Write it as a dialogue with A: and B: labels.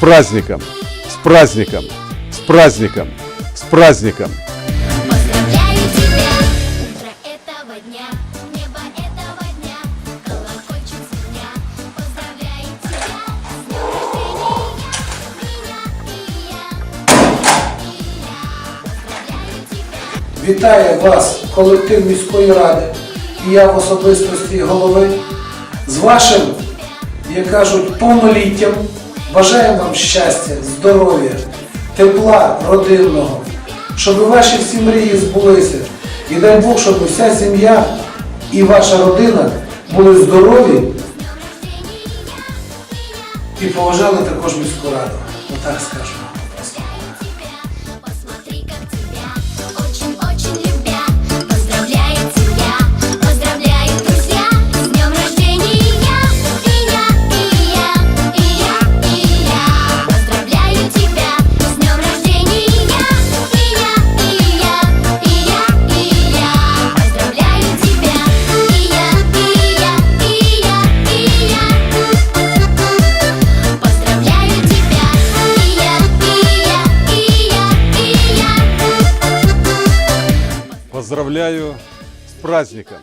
A: праздником, с праздником, с праздником, с праздником.
B: Поздравляю тебя, утро этого дня, небо этого дня, колокольчик звеня. Поздравляю тебя с днем рождения, меня и я, и я. Поздравляю тебя.
C: Вітає вас колектив міської ради і я в особистості голови з вашим, як кажуть, повноліттям. Бажаю вам щастя, здоров'я, тепла родинного, щоб ваші всі мрії збулися. І дай Бог, щоб вся сім'я і ваша родина були здорові і поважали також міську раду. Отак скажемо.
A: Поздравляю с праздником.